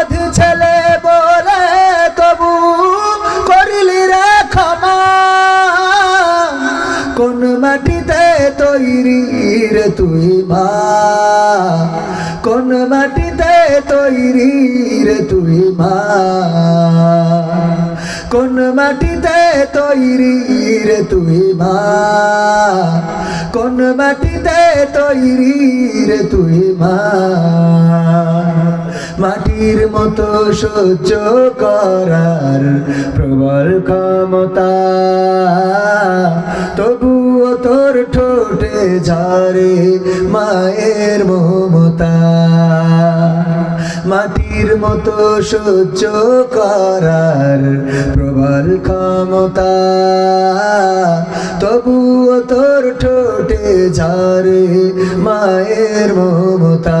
অবধি ছেলে বলে তবু করিলি রে ক্ষমা। কোন মাটিতে তৈরি রে তুই মা? কোন মাটিতে তৈরি রে তুই মা? কোন মাটিতে তৈরি রে তুই মা? কোন মাটিতে তৈরি তুই মা? মাটির মতো সহ্য করার প্রবল ক্ষমতা। তবুও তোর ঠোঁটে ঝরে মায়ের মমতা। মাটির মতো সহ্য করার প্রবল ক্ষমতা। তবুও তোর ঠোঁটে ঝরে মায়ের মমতা।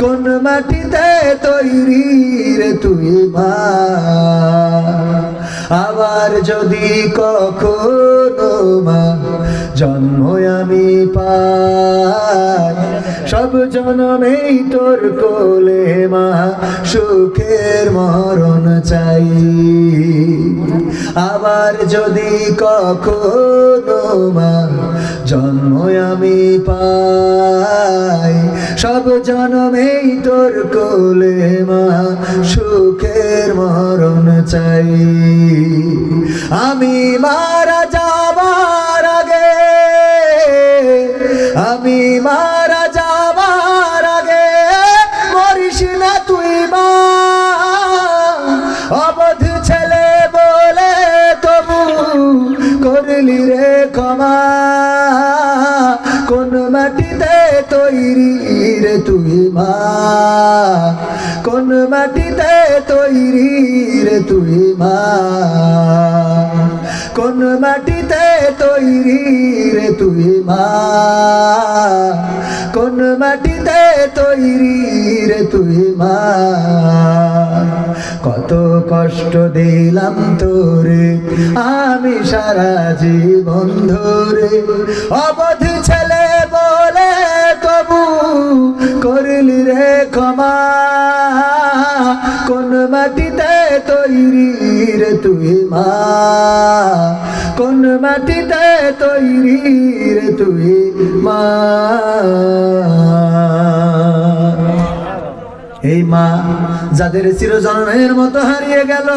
কোন মাটিতে তৈরি রে তুই মা? আবার যদি কখনো মা জন্ম আমি পাই। সব জনমেই তোর কোলে মা, সুখের মরণ চাই। আবার যদি কখনো মা জন্ম আমি পাই। সব জনমেই তোর কোলে মা, সুখের মরণ চাই। আমি মারা যাবার আগে, আমি মারা যাবার আগে মরিস না তুই মা। অবধ ছেলে বলে তবু করলি রে ক্ষমা। মাটিতে তৈরি রে তুই মা? কোন মাটিতে তৈরি রে তুই মা? কোন মাটিতে তৈরি রে তুই মা? কোন মাটিতে তৈরি রে তুই মা? কত কষ্ট দিলাম তোরে, আমি সারা জীবন ধরে। অবধি কোন মাটিতে তৈরি রে তুই মা? এই মা যাদের চিরজনের মতো হারিয়ে গেল